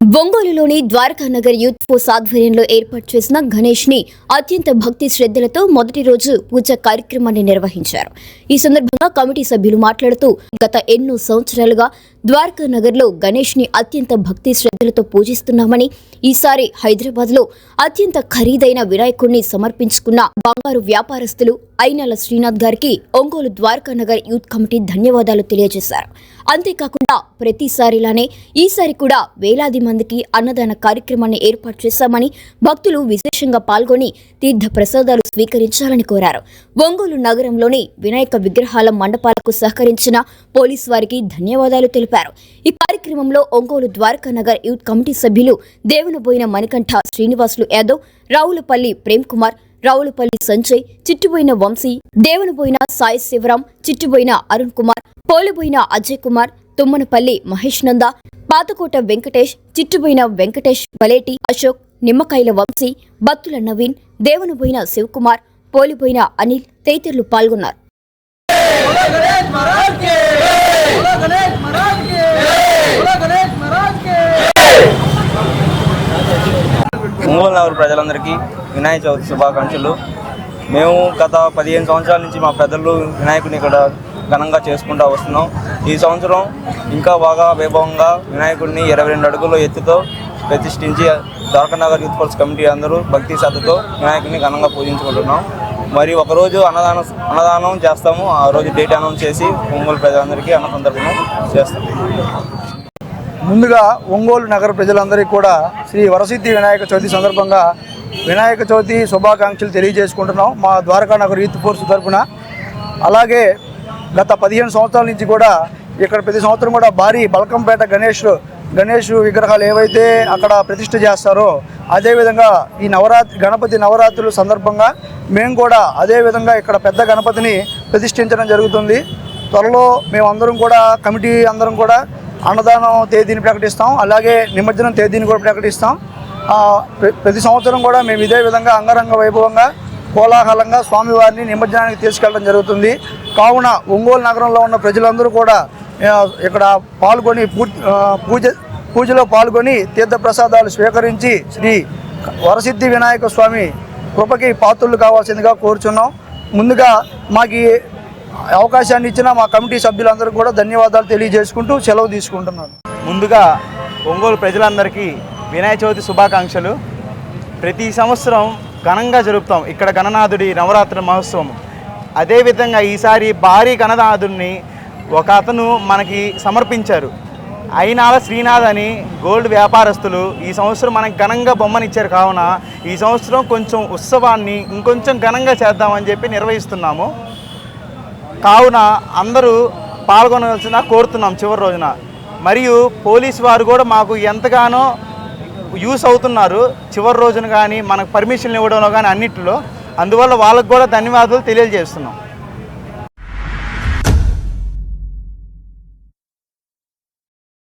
ఒంగోలులోని Dwaraka Nagar youth force ఆధ్వర్యంలో ఏర్పాటు చేసిన గణేష్ని అత్యంత భక్తి శ్రద్ధలతో మొదటి రోజు పూజ కార్యక్రమాన్ని నిర్వహించారు. ఈ సందర్భంగా కమిటీ సభ్యులు మాట్లాడుతూ గత ఎన్నో సంవత్సరాలుగా ద్వారకా నగర్లో గణేష్ని అత్యంత భక్తి శ్రద్ధలతో పూజిస్తున్నామని ఈసారి హైదరాబాద్లో అత్యంత ఖరీదైన వినాయకుడిని సమర్పించుకున్న బంగారు వ్యాపారస్తులు ఐనాల శ్రీనాథ్ గారికి ఒంగోలు ద్వారకా నగర్ యూత్ కమిటీ ధన్యవాదాలు తెలియజేశారు. అంతేకాకుండా ప్రతిసారిలానే ఈసారి కూడా వేలాది మందికి అన్నదాన కార్యక్రమాన్ని ఏర్పాటు చేశామని భక్తులు విశేషంగా పాల్గొని తీర్థ ప్రసాదాలు స్వీకరించాలని కోరారు. ఒంగోలు నగరంలోని వినాయక విగ్రహాల మండపాలకు సహకరించిన పోలీసు వారికి ధన్యవాదాలు తెలిపారు. ఈ కార్యక్రమంలో ఒంగోలు ద్వారకా నగర్ యూత్ కమిటీ సభ్యులు దేవనబోయిన మణికంఠ శ్రీనివాసులు యాదవ్ రావులపల్లి ప్రేమ్ కుమార్ రావులపల్లి సంజయ్ చిట్టుబోయిన వంశీ దేవనబోయిన సాయి శివరాం చిట్టుబోయిన అరుణ్ కుమార్ పోలిపోయిన అజయ్ కుమార్ తుమ్మనపల్లి మహేష్ నంద పాతకోట వెంకటేష్ చిట్టుబోయిన వెంకటేష్ బలేటి అశోక్ నిమ్మకాయల వంశీ బత్తుల నవీన్ దేవనబోయిన శివకుమార్ పోలిపోయిన అనిల్ తదితరులు పాల్గొన్నారు ప్రజలందరికీ వినాయక చవితి శుభాకాంక్షలు. మేము గత పదిహేను సంవత్సరాల నుంచి మా పెద్దలు వినాయకుని ఇక్కడ ఘనంగా చేసుకుంటూ వస్తున్నాం. ఈ సంవత్సరం ఇంకా బాగా వైభవంగా వినాయకుడిని ఇరవై రెండు అడుగుల ఎత్తుతో ప్రతిష్ఠించి ద్వారకానగర్ యూత్ ఫోర్స్ కమిటీ అందరూ భక్తి శ్రద్ధతో వినాయకుడిని ఘనంగా పూజించుకుంటున్నాం. మరి ఒకరోజు అన్నదానం అన్నదానం చేస్తాము. ఆ రోజు డేట్ అనౌన్స్ చేసి ఒంగోలు ప్రజలందరికీ అన్న సందర్భంగా చేస్తాము ముందుగా ఒంగోలు నగర ప్రజలందరికీ కూడా శ్రీ వరసిద్ధి వినాయక చవితి సందర్భంగా వినాయక చవితి శుభాకాంక్షలు తెలియజేసుకుంటున్నాం మా ద్వారకా నగర్ యూత్ ఫోర్స్ తరఫున. అలాగే గత పదిహేను సంవత్సరాల నుంచి కూడా ఇక్కడ ప్రతి సంవత్సరం కూడా భారీ బల్కంపేట గణేష్ గణేష్ విగ్రహాలు ఏవైతే అక్కడ ప్రతిష్ట చేస్తారో అదేవిధంగా ఈ నవరాత్రి గణపతి నవరాత్రుల సందర్భంగా మేము కూడా అదేవిధంగా ఇక్కడ పెద్ద గణపతిని ప్రతిష్ఠించడం జరుగుతుంది. త్వరలో మేమందరం కూడా కమిటీ అందరం కూడా అన్నదానం తేదీని ప్రకటిస్తాం అలాగే నిమజ్జనం తేదీని కూడా ప్రకటిస్తాం. ప్ర- ప్రతి సంవత్సరం కూడా మేము ఇదే విధంగా అంగరంగ వైభవంగా కోలాహలంగా స్వామివారిని నిమజ్జనానికి తీసుకెళ్ళడం జరుగుతుంది. కావున ఒంగోలు నగరంలో ఉన్న ప్రజలందరూ కూడా ఇక్కడ పాల్గొని పూజ పూజ పూజలో పాల్గొని తీర్థప్రసాదాలు స్వీకరించి శ్రీ వరసిద్ధి వినాయక స్వామి కృపకి పాత్రులు కావాల్సిందిగా కోరుచున్నాం. ముందుగా మాకు అవకాశాన్ని ఇచ్చిన మా కమిటీ సభ్యులందరూ కూడా ధన్యవాదాలు తెలియజేసుకుంటూ సెలవు తీసుకుంటున్నాను. ముందుగా ఒంగోలు ప్రజలందరికీ వినాయక చవితి శుభాకాంక్షలు. ప్రతి సంవత్సరం ఘనంగా జరుపుతాం. ఇక్కడ గణనాథుడి నవరాత్రి మహోత్సవం. అదేవిధంగా ఈసారి భారీ గణనాథుడిని ఒక అతను మనకి సమర్పించారు. అయినాల శ్రీనాథ్ అని గోల్డ్ వ్యాపారస్తులు ఈ సంవత్సరం మనకి ఘనంగా బొమ్మనిచ్చారు. కావున ఈ సంవత్సరం కొంచెం ఉత్సవాన్ని ఇంకొంచెం ఘనంగా చేద్దామని చెప్పి నిర్వహిస్తున్నాము. కావున అందరూ పాల్గొనవలసిన కోరుతున్నాం చివరి రోజున. మరియు పోలీస్ వారు కూడా మాకు ఎంతగానో యూస్ అవుతున్నారు చివరి రోజున కానీ మనకు పర్మిషన్లు ఇవ్వడంలో కానీ అన్నింటిలో. అందువల్ల వాళ్ళకు కూడా ధన్యవాదాలు తెలియజేస్తున్నాం.